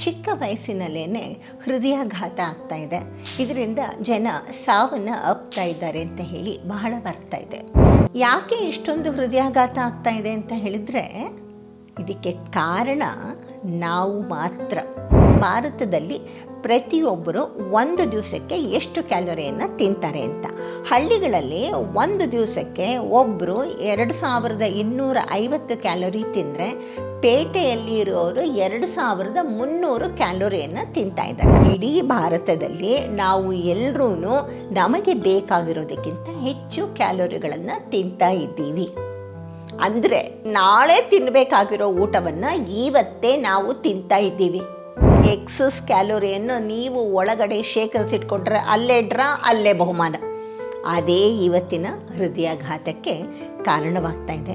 ಚಿಕ್ಕ ವಯಸ್ಸಿನಲ್ಲೇ ಹೃದಯಾಘಾತ ಆಗ್ತಾ ಇದೆ. ಇದರಿಂದ ಜನ ಸಾವನ್ನು ಅಪ್ತಾ ಇದ್ದಾರೆ ಅಂತ ಹೇಳಿ ಬಹಳ ಬರ್ತಾ ಇದೆ. ಯಾಕೆ ಇಷ್ಟೊಂದು ಹೃದಯಾಘಾತ ಆಗ್ತಾ ಇದೆ ಅಂತ ಹೇಳಿದರೆ, ಇದಕ್ಕೆ ಕಾರಣ ನಾವು ಮಾತ್ರ. ಭಾರತದಲ್ಲಿ ಪ್ರತಿಯೊಬ್ಬರು ಒಂದು ದಿವಸಕ್ಕೆ ಎಷ್ಟು ಕ್ಯಾಲೋರಿಯನ್ನು ತಿಂತಾರೆ ಅಂತ. ಹಳ್ಳಿಗಳಲ್ಲಿ ಒಂದು ದಿವಸಕ್ಕೆ ಒಬ್ಬರು ಎರಡು ಸಾವಿರದ ಇನ್ನೂರ ಐವತ್ತು ಕ್ಯಾಲೋರಿ ತಿಂದರೆ ಪೇಟೆಯಲ್ಲಿ ಇರೋರು ಎರಡು ಸಾವಿರದ ಮುನ್ನೂರು ಕ್ಯಾಲೋರಿಯನ್ನು ತಿಂತಾ ಇದ್ದಾರೆ. ಇಡೀ ಭಾರತದಲ್ಲಿ ನಾವು ಎಲ್ಲರೂ ನಮಗೆ ಬೇಕಾಗಿರೋದಕ್ಕಿಂತ ಹೆಚ್ಚು ಕ್ಯಾಲೋರಿಗಳನ್ನು ತಿಂತಾ ಇದ್ದೀವಿ. ಅಂದರೆ ನಾಳೆ ತಿನ್ನಬೇಕಾಗಿರೋ ಊಟವನ್ನು ಇವತ್ತೇ ನಾವು ತಿಂತಾ ಇದ್ದೀವಿ. ಎಕ್ಸಸ್ ಕ್ಯಾಲೋರಿಯನ್ನು ನೀವು ಒಳಗಡೆ ಶೇಖರಿಸಿಟ್ಕೊಂಡ್ರೆ ಅಲ್ಲೇ ಡ್ರಾ, ಅಲ್ಲೇ ಬಹುಮಾನ. ಅದೇ ಇವತ್ತಿನ ಹೃದಯಾಘಾತಕ್ಕೆ ಕಾರಣವಾಗ್ತಾ ಇದೆ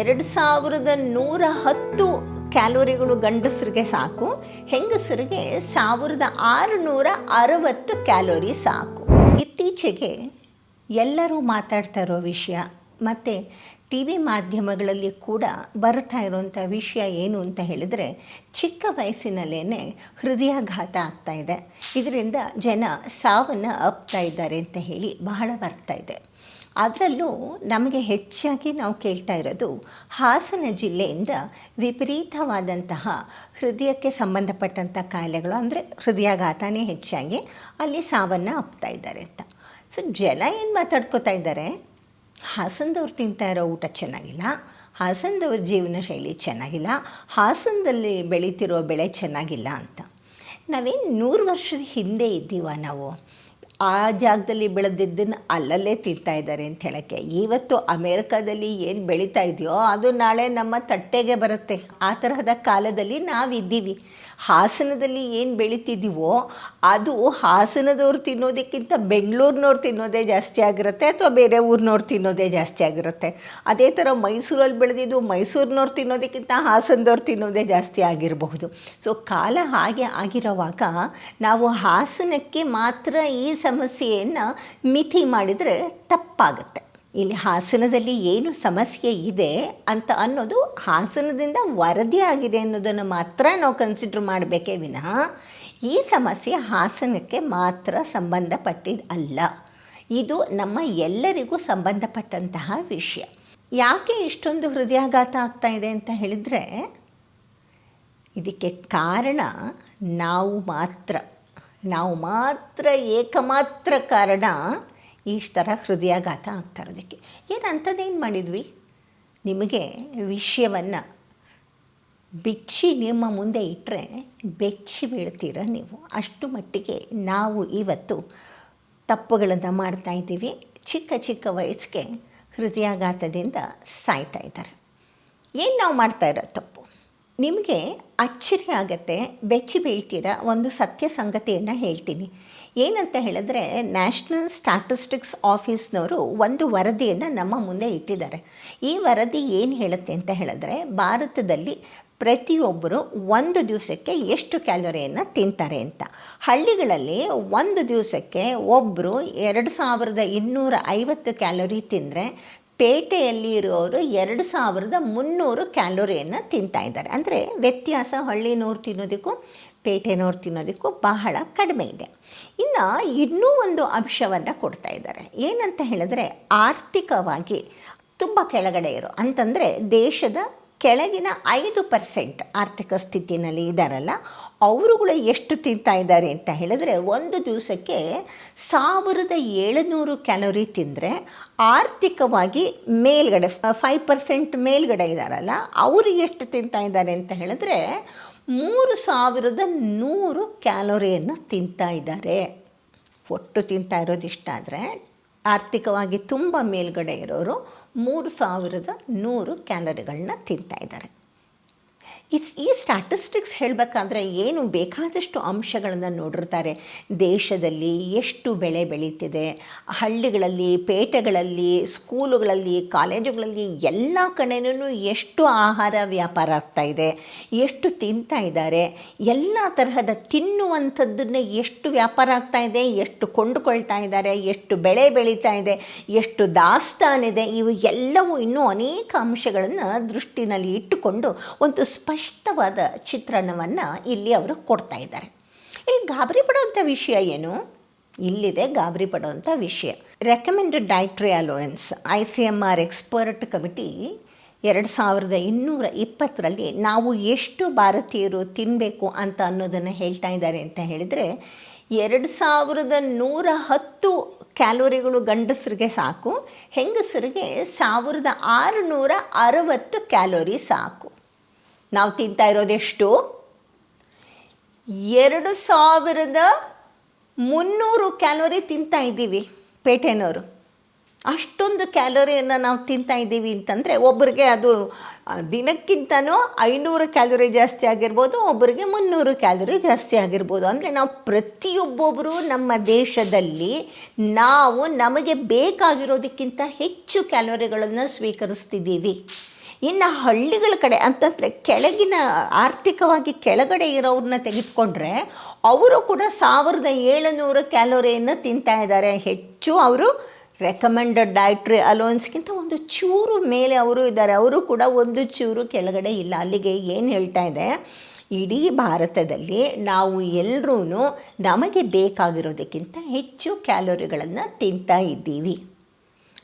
ಎರಡು ಸಾವಿರದ ನೂರ ಹತ್ತು ಕ್ಯಾಲೋರಿಗಳು ಗಂಡಸರಿಗೆ ಸಾಕು, ಹೆಂಗಸರಿಗೆ ಸಾವಿರದ ಆರುನೂರ ಅರವತ್ತು ಕ್ಯಾಲೋರಿ ಸಾಕು. ಇತ್ತೀಚೆಗೆ ಎಲ್ಲರೂ ಮಾತಾಡ್ತಾ ಇರೋ ವಿಷಯ, ಮತ್ತು ಟಿ ವಿ ಮಾಧ್ಯಮಗಳಲ್ಲಿ ಕೂಡ ಬರ್ತಾ ಇರೋಂಥ ವಿಷಯ ಏನು ಅಂತ ಹೇಳಿದರೆ, ಚಿಕ್ಕ ವಯಸ್ಸಿನಲ್ಲೇ ಹೃದಯಾಘಾತ ಆಗ್ತಾ ಇದೆ. ಇದರಿಂದ ಜನ ಸಾವನ್ನು ಅಪ್ತಾ ಇದ್ದಾರೆ ಅಂತ ಹೇಳಿ ಬಹಳ ಬರ್ತಾ ಇದೆ. ಅದರಲ್ಲೂ ನಮಗೆ ಹೆಚ್ಚಾಗಿ ನಾವು ಕೇಳ್ತಾ ಇರೋದು ಹಾಸನ ಜಿಲ್ಲೆಯಿಂದ ವಿಪರೀತವಾದಂತಹ ಹೃದಯಕ್ಕೆ ಸಂಬಂಧಪಟ್ಟಂಥ ಕಾಯಿಲೆಗಳು, ಅಂದರೆ ಹೃದಯಾಘಾತನೇ ಹೆಚ್ಚಾಗಿ ಅಲ್ಲಿ ಸಾವನ್ನು ಅಪ್ತಾ ಇದ್ದಾರೆ ಅಂತ. ಸೊ ಜನ ಏನು ಮಾತಾಡ್ಕೋತಾ ಇದ್ದಾರೆ? ಹಾಸನದವ್ರು ತಿಂತಾ ಇರೋ ಊಟ ಚೆನ್ನಾಗಿಲ್ಲ, ಹಾಸನದವ್ರ ಜೀವನ ಶೈಲಿ ಚೆನ್ನಾಗಿಲ್ಲ, ಹಾಸನದಲ್ಲಿ ಬೆಳೀತಿರೋ ಬೆಳೆ ಚೆನ್ನಾಗಿಲ್ಲ ಅಂತ. ನಾವೇನು ನೂರು ವರ್ಷದ ಹಿಂದೆ ಇದ್ದೀವ ನಾವು? ಆ ಜಾಗದಲ್ಲಿ ಬೆಳೆದಿದ್ದನ್ನು ಅಲ್ಲಲ್ಲೇ ತಿಂತಾ ಇದ್ದಾರೆ ಅಂತ ಹೇಳೋಕ್ಕೆ. ಇವತ್ತು ಅಮೇರಿಕಾದಲ್ಲಿ ಏನು ಬೆಳೀತಾ ಇದೆಯೋ ಅದು ನಾಳೆ ನಮ್ಮ ತಟ್ಟೆಗೆ ಬರುತ್ತೆ. ಆ ತರಹದ ಕಾಲದಲ್ಲಿ ನಾವಿದ್ದೀವಿ. ಹಾಸನದಲ್ಲಿ ಏನು ಬೆಳೀತಿದ್ದೀವೋ ಅದು ಹಾಸನದವ್ರು ತಿನ್ನೋದಕ್ಕಿಂತ ಬೆಂಗಳೂರಿನವ್ರು ತಿನ್ನೋದೇ ಜಾಸ್ತಿ ಆಗಿರುತ್ತೆ ಅಥವಾ ಬೇರೆ ಊರಿನವ್ರು ತಿನ್ನೋದೇ ಜಾಸ್ತಿ ಆಗಿರುತ್ತೆ. ಅದೇ ಥರ ಮೈಸೂರಲ್ಲಿ ಬೆಳೆದಿದ್ದು ಮೈಸೂರಿನವ್ರು ತಿನ್ನೋದಕ್ಕಿಂತ ಹಾಸನದವ್ರು ತಿನ್ನೋದೇ ಜಾಸ್ತಿ ಆಗಿರಬಹುದು. ಸೊ ಕಾಲ ಹಾಗೆ ಆಗಿರುವಾಗ ನಾವು ಹಾಸನಕ್ಕೆ ಮಾತ್ರ ಈ ಸಮಸ್ಯೆಯನ್ನು ಮಿತಿ ಮಾಡಿದರೆ ತಪ್ಪಾಗುತ್ತೆ. ಇಲ್ಲಿ ಹಾಸನದಲ್ಲಿ ಏನು ಸಮಸ್ಯೆ ಇದೆ ಅಂತ ಅನ್ನೋದು ಹಾಸನದಿಂದ ವರದಿ ಆಗಿದೆ ಅನ್ನೋದನ್ನು ಮಾತ್ರ ನಾವು ಕನ್ಸಿಡ್ರ್ ಮಾಡಬೇಕೇ ವಿನಃ, ಈ ಸಮಸ್ಯೆ ಹಾಸನಕ್ಕೆ ಮಾತ್ರ ಸಂಬಂಧಪಟ್ಟಿದ್ದಲ್ಲ. ಇದು ನಮ್ಮ ಎಲ್ಲರಿಗೂ ಸಂಬಂಧಪಟ್ಟಂತಹ ವಿಷಯ. ಯಾಕೆ ಇಷ್ಟೊಂದು ಹೃದಯಾಘಾತ ಆಗ್ತಾ ಇದೆ ಅಂತ ಹೇಳಿದರೆ, ಇದಕ್ಕೆ ಕಾರಣ ನಾವು ಮಾತ್ರ. ನಾವು ಮಾತ್ರ ಏಕಮಾತ್ರ ಕಾರಣ ಇಷ್ಟು ಥರ ಹೃದಯಾಘಾತ ಆಗ್ತಾ ಇರೋದಕ್ಕೆ. ಏನು ಮಾಡಿದ್ವಿ? ನಿಮಗೆ ವಿಷಯವನ್ನು ಬೆಚ್ಚಿ ನಿಮ್ಮ ಮುಂದೆ ಇಟ್ಟರೆ ಬೆಚ್ಚಿ ಬೀಳ್ತೀರ ನೀವು? ಅಷ್ಟು ಮಟ್ಟಿಗೆ ನಾವು ಇವತ್ತು ತಪ್ಪುಗಳನ್ನು ಮಾಡ್ತಾ ಇದ್ದೀವಿ. ಚಿಕ್ಕ ಚಿಕ್ಕ ವಯಸ್ಸಿಗೆ ಹೃದಯಾಘಾತದಿಂದ ಸಾಯ್ತಾ ಇದ್ದಾರೆ. ಏನು ನಾವು ಮಾಡ್ತಾ ಇರೋ ತಪ್ಪು ನಿಮಗೆ ಅಚ್ಚರಿ ಆಗತ್ತೆ, ಬೆಚ್ಚಿ ಬೀಳ್ತೀರ ಒಂದು ಸತ್ಯ ಸಂಗತಿಯನ್ನು ಹೇಳ್ತೀನಿ. ಏನಂತ ಹೇಳಿದ್ರೆ ನ್ಯಾಷನಲ್ ಸ್ಟ್ಯಾಟಿಸ್ಟಿಕ್ಸ್ ಆಫೀಸ್ನವರು ಒಂದು ವರದಿಯನ್ನು ನಮ್ಮ ಮುಂದೆ ಇಟ್ಟಿದ್ದಾರೆ. ಈ ವರದಿ ಏನು ಹೇಳುತ್ತೆ ಅಂತ ಹೇಳಿದ್ರೆ, ಭಾರತದಲ್ಲಿ ಪ್ರತಿಯೊಬ್ಬರು ಒಂದು ದಿವಸಕ್ಕೆ ಎಷ್ಟು ಕ್ಯಾಲೋರಿಯನ್ನು ತಿಂತಾರೆ ಅಂತ. ಹಳ್ಳಿಗಳಲ್ಲಿ ಒಂದು ದಿವಸಕ್ಕೆ ಒಬ್ಬರು ಎರಡು ಸಾವಿರದ ಇನ್ನೂರ ಐವತ್ತು ಕ್ಯಾಲೋರಿ ತಿಂದರೆ ಪೇಟೆಯಲ್ಲಿ ಇರುವವರು ಎರಡು ಸಾವಿರದ ಮುನ್ನೂರು ಕ್ಯಾಲೋರಿಯನ್ನು ತಿಂತಾ ಇದ್ದಾರೆ. ಅಂದರೆ ವ್ಯತ್ಯಾಸ ಹಳ್ಳಿನವ್ರು ತಿನ್ನೋದಕ್ಕೂ ಪೇಟೆನವ್ರು ತಿನ್ನೋದಕ್ಕೂ ಬಹಳ ಕಡಿಮೆ ಇದೆ. ಇನ್ನು ಇನ್ನೂ ಒಂದು ಅಂಶವನ್ನು ಕೊಡ್ತಾ ಇದ್ದಾರೆ. ಏನಂತ ಹೇಳಿದ್ರೆ ಆರ್ಥಿಕವಾಗಿ ತುಂಬ ಕೆಳಗಡೆ ಇರೋ. ಅಂತಂದರೆ ದೇಶದ ಕೆಳಗಿನ ಐದು ಪರ್ಸೆಂಟ್ ಆರ್ಥಿಕ ಸ್ಥಿತಿನಲ್ಲಿ ಇದ್ದಾರಲ್ಲ ಅವರುಗಳು ಎಷ್ಟು ತಿಂತಾ ಇದ್ದಾರೆ ಅಂತ ಹೇಳಿದ್ರೆ ಒಂದು ದಿವಸಕ್ಕೆ ಸಾವಿರದ ಏಳುನೂರು ಕ್ಯಾಲೋರಿ ತಿಂದರೆ ಆರ್ಥಿಕವಾಗಿ ಮೇಲ್ಗಡೆ ಫೈವ್ ಪರ್ಸೆಂಟ್ ಮೇಲ್ಗಡೆ ಇದ್ದಾರಲ್ಲ ಅವರು ಎಷ್ಟು ತಿಂತಾ ಇದ್ದಾರೆ ಅಂತ ಹೇಳಿದ್ರೆ ಮೂರು ಸಾವಿರದ ನೂರು ಕ್ಯಾಲೋರಿಯನ್ನು ತಿಂತಾ ಇದ್ದಾರೆ. ಒಟ್ಟು ತಿಂತಾ ಆದರೆ ಆರ್ಥಿಕವಾಗಿ ತುಂಬ ಮೇಲ್ಗಡೆ ಇರೋರು ಮೂರು ಸಾವಿರದ ನೂರು ಕ್ಯಾಲೋರಿಗಳನ್ನ ತಿಂತಾ ಇದ್ದಾರೆ. ಈ ಈ ಸ್ಟ್ಯಾಟಿಸ್ಟಿಕ್ಸ್ ಹೇಳಬೇಕಂದ್ರೆ ಏನು ಬೇಕಾದಷ್ಟು ಅಂಶಗಳನ್ನು ನೋಡಿರ್ತಾರೆ. ದೇಶದಲ್ಲಿ ಎಷ್ಟು ಬೆಳೆ ಬೆಳೀತಿದೆ, ಹಳ್ಳಿಗಳಲ್ಲಿ, ಪೇಟೆಗಳಲ್ಲಿ, ಸ್ಕೂಲುಗಳಲ್ಲಿ, ಕಾಲೇಜುಗಳಲ್ಲಿ ಎಲ್ಲ ಕಡೆನೂ ಎಷ್ಟು ಆಹಾರ ವ್ಯಾಪಾರ ಆಗ್ತಾ ಇದೆ, ಎಷ್ಟು ತಿಂತಾ ಇದ್ದಾರೆ, ಎಲ್ಲ ತರಹದ ತಿನ್ನುವಂಥದ್ದನ್ನ ಎಷ್ಟು ವ್ಯಾಪಾರ ಆಗ್ತಾ ಇದೆ, ಎಷ್ಟು ಕೊಂಡುಕೊಳ್ತಾ ಇದ್ದಾರೆ, ಎಷ್ಟು ಬೆಳೆ ಬೆಳೀತಾ ಇದೆ, ಎಷ್ಟು ದಾಸ್ತಾನಿದೆ, ಇವು ಎಲ್ಲವೂ ಇನ್ನೂ ಅನೇಕ ಅಂಶಗಳನ್ನು ದೃಷ್ಟಿನಲ್ಲಿ ಇಟ್ಟುಕೊಂಡು ಒಂದು ಸ್ಪಷ್ಟವಾದ ಚಿತ್ರಣವನ್ನು ಇಲ್ಲಿ ಅವರು ಕೊಡ್ತಾ ಇದ್ದಾರೆ. ಇಲ್ಲಿ ಗಾಬರಿ ಪಡೋವಂಥ ವಿಷಯ ಏನು? ಇಲ್ಲಿದೆ ಗಾಬರಿ ಪಡೋವಂಥ ವಿಷಯ. Recommended dietary allowance I C M R expert committee ಎರಡು ಸಾವಿರದ ಇನ್ನೂರ ಇಪ್ಪತ್ತರಲ್ಲಿ ನಾವು ಎಷ್ಟು ಭಾರತೀಯರು ತಿನ್ನಬೇಕು ಅಂತ ಅನ್ನೋದನ್ನು ಹೇಳ್ತಾ ಇದ್ದಾರೆ ಅಂತ ಹೇಳಿದರೆ, ಎರಡು ಸಾವಿರದ ನೂರ ಹತ್ತು ಕ್ಯಾಲೋರಿಗಳು ಗಂಡಸರಿಗೆ ಸಾಕು, ಹೆಂಗಸರಿಗೆ ಸಾವಿರದ ಆರುನೂರ ಅರವತ್ತು ಕ್ಯಾಲೋರಿ ಸಾಕು. ನಾವು ತಿಂತಾ ಇರೋದೆಷ್ಟು ಎರಡು ಸಾವಿರದ ಮುನ್ನೂರು ಕ್ಯಾಲೋರಿ ತಿಂತಾ ಇದ್ದೀವಿ ಪೇಟೆನವರು. ಅಷ್ಟೊಂದು ಕ್ಯಾಲೋರಿಯನ್ನು ನಾವು ತಿಂತಾ ಇದ್ದೀವಿ ಅಂತಂದರೆ ಒಬ್ಬರಿಗೆ ಅದು ದಿನಕ್ಕಿಂತನೂ ಐನೂರು ಕ್ಯಾಲೋರಿ ಜಾಸ್ತಿ ಆಗಿರ್ಬೋದು, ಒಬ್ಬರಿಗೆ ಮುನ್ನೂರು ಕ್ಯಾಲೋರಿ ಜಾಸ್ತಿ ಆಗಿರ್ಬೋದು. ಅಂದರೆ ನಾವು ಪ್ರತಿಯೊಬ್ಬೊಬ್ಬರು ನಮ್ಮ ದೇಶದಲ್ಲಿ ನಾವು ನಮಗೆ ಬೇಕಾಗಿರೋದಕ್ಕಿಂತ ಹೆಚ್ಚು ಕ್ಯಾಲೋರಿಗಳನ್ನು ಸ್ವೀಕರಿಸ್ತಿದ್ದೀವಿ. ಇನ್ನು ಹಳ್ಳಿಗಳ ಕಡೆ ಅಂತಂದರೆ ಕೆಳಗಿನ ಆರ್ಥಿಕವಾಗಿ ಕೆಳಗಡೆ ಇರೋರನ್ನ ತೆಗೆದುಕೊಂಡ್ರೆ ಅವರು ಕೂಡ ಸಾವಿರದ ಏಳುನೂರು ಕ್ಯಾಲೋರಿಯನ್ನು ತಿಂತಾ ಇದ್ದಾರೆ. ಹೆಚ್ಚು ಅವರು ರೆಕಮೆಂಡೆಡ್ ಡಯಟ್ರಿ ಅಲೋನ್ಸ್ಗಿಂತ ಒಂದು ಚೂರು ಮೇಲೆ ಅವರು ಇದ್ದಾರೆ. ಅವರು ಕೂಡ ಒಂದು ಚೂರು ಕೆಳಗಡೆ ಇಲ್ಲ. ಅಲ್ಲಿಗೆ ಏನು ಹೇಳ್ತಾ ಇದೆ? ಇಡೀ ಭಾರತದಲ್ಲಿ ನಾವು ಎಲ್ಲರೂ ನಮಗೆ ಬೇಕಾಗಿರೋದಕ್ಕಿಂತ ಹೆಚ್ಚು ಕ್ಯಾಲೋರಿಗಳನ್ನು ತಿಂತಾ ಇದ್ದೀವಿ.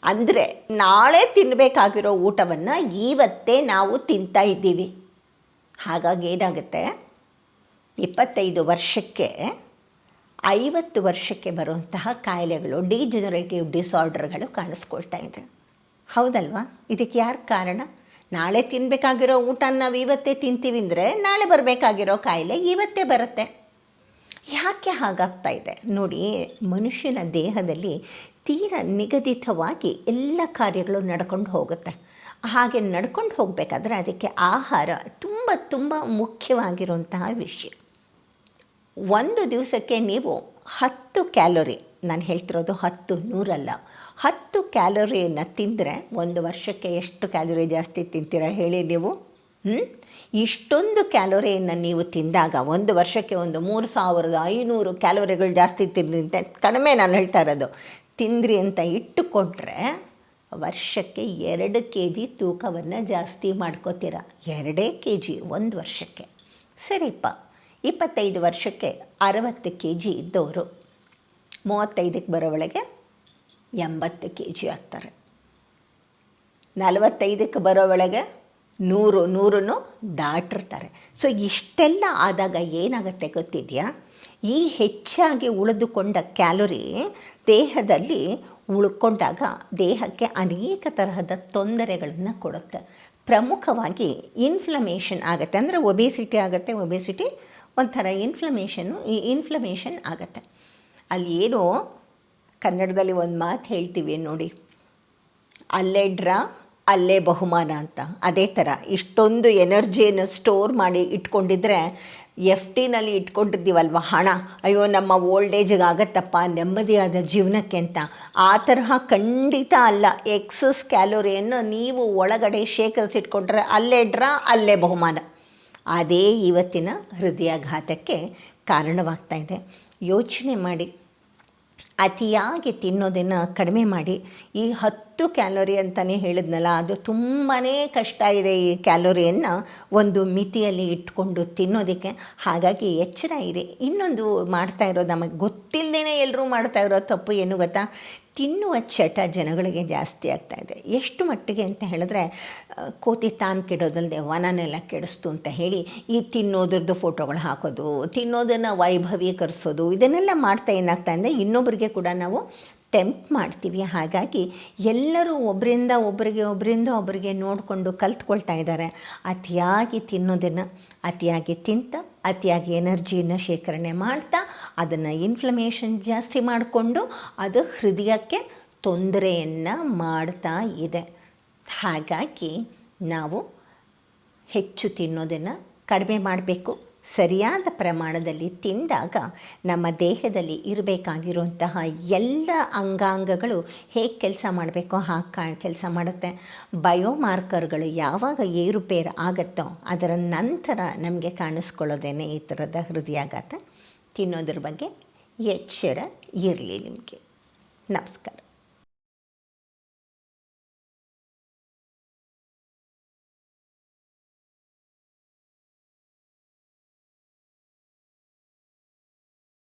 ಅಂದರೆ ನಾಳೆ ತಿನ್ನಬೇಕಾಗಿರೋ ಊಟವನ್ನು ಇವತ್ತೇ ನಾವು ತಿಂತಾ ಇದ್ದೀವಿ. ಹಾಗಾಗಿ ಏನಾಗುತ್ತೆ? ಇಪ್ಪತ್ತೈದು ವರ್ಷಕ್ಕೆ, ಐವತ್ತು ವರ್ಷಕ್ಕೆ ಬರುವಂತಹ ಕಾಯಿಲೆಗಳು ಡಿಜನರೇಟಿವ್ ಡಿಸಾರ್ಡರ್ಗಳು ಕಾಣಿಸ್ಕೊಳ್ತಾ ಇದೆ. ಹೌದಲ್ವಾ? ಇದಕ್ಕೆ ಯಾರು ಕಾರಣ? ನಾಳೆ ತಿನ್ನಬೇಕಾಗಿರೋ ಊಟ ನಾವು ಇವತ್ತೇ ತಿಂತೀವಿ ಅಂದರೆ ನಾಳೆ ಬರಬೇಕಾಗಿರೋ ಕಾಯಿಲೆ ಇವತ್ತೇ ಬರುತ್ತೆ. ಯಾಕೆ ಹಾಗಾಗ್ತಾ ಇದೆ? ನೋಡಿ, ಮನುಷ್ಯನ ದೇಹದಲ್ಲಿ ತೀರ ನಿಗದಿತವಾಗಿ ಎಲ್ಲ ಕಾರ್ಯಗಳು ನಡ್ಕೊಂಡು ಹೋಗುತ್ತೆ. ಹಾಗೆ ನಡ್ಕೊಂಡು ಹೋಗಬೇಕಾದ್ರೆ ಅದಕ್ಕೆ ಆಹಾರ ತುಂಬ ತುಂಬ ಮುಖ್ಯವಾಗಿರುವಂತಹ ವಿಷಯ. ಒಂದು ದಿವಸಕ್ಕೆ ನೀವು ಹತ್ತು ಕ್ಯಾಲೋರಿ, ನಾನು ಹೇಳ್ತಿರೋದು ಹತ್ತು, ನೂರಲ್ಲ, ಹತ್ತು ಕ್ಯಾಲೋರಿಯನ್ನು ತಿಂದರೆ ಒಂದು ವರ್ಷಕ್ಕೆ ಎಷ್ಟು ಕ್ಯಾಲೋರಿ ಜಾಸ್ತಿ ತಿಂತೀರ ಹೇಳಿ ನೀವು? ಇಷ್ಟೊಂದು ಕ್ಯಾಲೋರಿಯನ್ನು ನೀವು ತಿಂದಾಗ ಒಂದು ವರ್ಷಕ್ಕೆ ಒಂದು ಮೂರು ಸಾವಿರದ ಐನೂರು ಕ್ಯಾಲೋರಿಗಳು ಜಾಸ್ತಿ ತಿಂದ್ರಿ ಅಂತ ಕಡಿಮೆ ನಾನು ಹೇಳ್ತಾ ಇರೋದು. ತಿಂದ್ರಿ ಅಂತ ಇಟ್ಟುಕೊಂಡ್ರೆ ವರ್ಷಕ್ಕೆ ಎರಡು ಕೆ ಜಿ ತೂಕವನ್ನು ಜಾಸ್ತಿ ಮಾಡ್ಕೋತೀರ. ಎರಡೇ ಕೆ ಜಿ ಒಂದು ವರ್ಷಕ್ಕೆ. ಸರಿಪ್ಪ, ಇಪ್ಪತ್ತೈದು ವರ್ಷಕ್ಕೆ ಅರವತ್ತು ಕೆ ಜಿ ಇದ್ದವರು ಮೂವತ್ತೈದಕ್ಕೆ ಬರೋ ಒಳಗೆ ಎಂಬತ್ತು ಕೆ ಜಿ ಆಗ್ತಾರೆ. ನಲವತ್ತೈದಕ್ಕೆ ಬರೋ ಒಳಗೆ ನೂರು, ನೂರನ್ನು ದಾಟಿರ್ತಾರೆ ಸೊ ಇಷ್ಟೆಲ್ಲ ಆದಾಗ ಏನಾಗುತ್ತೆ ಗೊತ್ತಿದೆಯಾ? ಈ ಹೆಚ್ಚಾಗಿ ಉಳಿದುಕೊಂಡ ಕ್ಯಾಲೋರಿ ದೇಹದಲ್ಲಿ ಉಳ್ಕೊಂಡಾಗ ದೇಹಕ್ಕೆ ಅನೇಕ ತರಹದ ತೊಂದರೆಗಳನ್ನು ಕೊಡುತ್ತೆ. ಪ್ರಮುಖವಾಗಿ ಇನ್ಫ್ಲಮೇಷನ್ ಆಗುತ್ತೆ. ಅಂದರೆ ಒಬೇಸಿಟಿ ಆಗುತ್ತೆ ಒಬೆಸಿಟಿ ಒಂಥರ ಇನ್ಫ್ಲಮೇಷನ್ನು ಈ ಇನ್ಫ್ಲಮೇಷನ್ ಆಗುತ್ತೆ. ಅಲ್ಲಿ ಏನೋ ಕನ್ನಡದಲ್ಲಿ ಒಂದು ಮಾತು ಹೇಳ್ತೀವಿ ನೋಡಿ. ಅಲ್ಲೇ ಡ್ರಾ ಅಲ್ಲೇ ಬಹುಮಾನ ಅಂತ. ಅದೇ ಥರ ಇಷ್ಟೊಂದು ಎನರ್ಜಿಯನ್ನು ಸ್ಟೋರ್ ಮಾಡಿ ಇಟ್ಕೊಂಡಿದ್ರೆ ಎಫ್ ಟಿನಲ್ಲಿ ಇಟ್ಕೊಂಡಿರ್ತೀವಲ್ವ ಹಣ? ಅಯ್ಯೋ, ನಮ್ಮ ಓಲ್ಡ್ ಏಜಿಗೆ ಆಗತ್ತಪ್ಪ ನೆಮ್ಮದಿಯಾದ ಜೀವನಕ್ಕೆ ಅಂತ. ಆ ತರಹ ಖಂಡಿತ ಅಲ್ಲ. ಎಕ್ಸಸ್ ಕ್ಯಾಲೋರಿಯನ್ನು ನೀವು ಒಳಗಡೆ ಶೇಖರಿಸಿಟ್ಕೊಂಡ್ರೆ ಅಲ್ಲೇ ಡ್ರಾ, ಅಲ್ಲೇ ಬಹುಮಾನ. ಅದೇ ಇವತ್ತಿನ ಹೃದಯಾಘಾತಕ್ಕೆ ಕಾರಣವಾಗ್ತಾ ಇದೆ. ಯೋಚನೆ ಮಾಡಿ. ಅತಿಯಾಗಿ ತಿನ್ನೋದನ್ನು ಕಡಿಮೆ ಮಾಡಿ. ಈ ಹತ್ತು ಕ್ಯಾಲೋರಿ ಅಂತಲೇ ಹೇಳಿದ್ನಲ್ಲ, ಅದು ತುಂಬಾ ಕಷ್ಟ ಇದೆ ಈ ಕ್ಯಾಲೋರಿಯನ್ನು ಒಂದು ಮಿತಿಯಲ್ಲಿ ಇಟ್ಕೊಂಡು ತಿನ್ನೋದಕ್ಕೆ. ಹಾಗಾಗಿ ಎಚ್ಚರ ಇರಿ. ಇನ್ನೊಂದು ಮಾಡ್ತಾ ಇರೋದು ನಮಗೆ ಗೊತ್ತಿಲ್ಲದೇ ಎಲ್ಲರೂ ಮಾಡ್ತಾ ಇರೋ ತಪ್ಪು ಏನು ಗೊತ್ತಾ? ತಿನ್ನುವ ಚಟ ಜನಗಳಿಗೆ ಜಾಸ್ತಿ ಆಗ್ತಾ ಇದೆ. ಎಷ್ಟು ಮಟ್ಟಿಗೆ ಅಂತ ಹೇಳಿದ್ರೆ ಕೋತಿ ತಾನು ಕೆಡೋದಲ್ಲದೆ ವನನೆಲ್ಲ ಕೆಡಿಸ್ತು ಅಂತ ಹೇಳಿ, ಈ ತಿನ್ನೋದ್ರದ್ದು ಫೋಟೋಗಳು ಹಾಕೋದು, ತಿನ್ನೋದನ್ನು ವೈಭವೀಕರಿಸೋದು, ಇದನ್ನೆಲ್ಲ ಮಾಡ್ತಾ ಏನಾಗ್ತಾ ಇದೆ? ಇನ್ನೊಬ್ಬರಿಗೆ ಕೂಡ ನಾವು ಟೆಂಪ್ ಮಾಡ್ತೀವಿ. ಹಾಗಾಗಿ ಎಲ್ಲರೂ ಒಬ್ಬರಿಂದ ಒಬ್ಬರಿಗೆ ಒಬ್ಬರಿಂದ ಒಬ್ಬರಿಗೆ ನೋಡಿಕೊಂಡು ಕಲ್ತ್ಕೊಳ್ತಾ ಇದ್ದಾರೆ. ಅತಿಯಾಗಿ ತಿನ್ನೋದನ್ನು, ಅತಿಯಾಗಿ ತಿಂತ, ಅತಿಯಾಗಿ ಎನರ್ಜಿಯನ್ನು ಶೇಖರಣೆ ಮಾಡ್ತಾ, ಅದನ್ನು ಇನ್ಫ್ಲಮೇಷನ್ ಜಾಸ್ತಿ ಮಾಡಿಕೊಂಡು ಅದು ಹೃದಯಕ್ಕೆ ತೊಂದರೆಯನ್ನು ಮಾಡ್ತಾ ಇದೆ. ಹಾಗಾಗಿ ನಾವು ಹೆಚ್ಚು ತಿನ್ನೋದನ್ನು ಕಡಿಮೆ ಮಾಡಬೇಕು. ಸರಿಯಾದ ಪ್ರಮಾಣದಲ್ಲಿ ತಿಂದಾಗ ನಮ್ಮ ದೇಹದಲ್ಲಿ ಇರಬೇಕಾಗಿರುವಂತಹ ಎಲ್ಲ ಅಂಗಾಂಗಗಳು ಹೇಗೆ ಕೆಲಸ ಮಾಡಬೇಕೋ ಹಾಗೆ ಕೆಲಸ ಮಾಡುತ್ತೆ. ಬಯೋಮಾರ್ಕರ್ಗಳು ಯಾವಾಗ ಏರುಪೇರು ಆಗುತ್ತೋ ಅದರ ನಂತರ ನಮಗೆ ಕಾಣಿಸ್ಕೊಳ್ಳೋದೇನೆ ಈ ಥರದ ಹೃದಯಾಘಾತ. ತಿನ್ನೋದ್ರ ಬಗ್ಗೆ ಎಚ್ಚರ ಇರಲಿ ನಿಮಗೆ. ನಮಸ್ಕಾರ.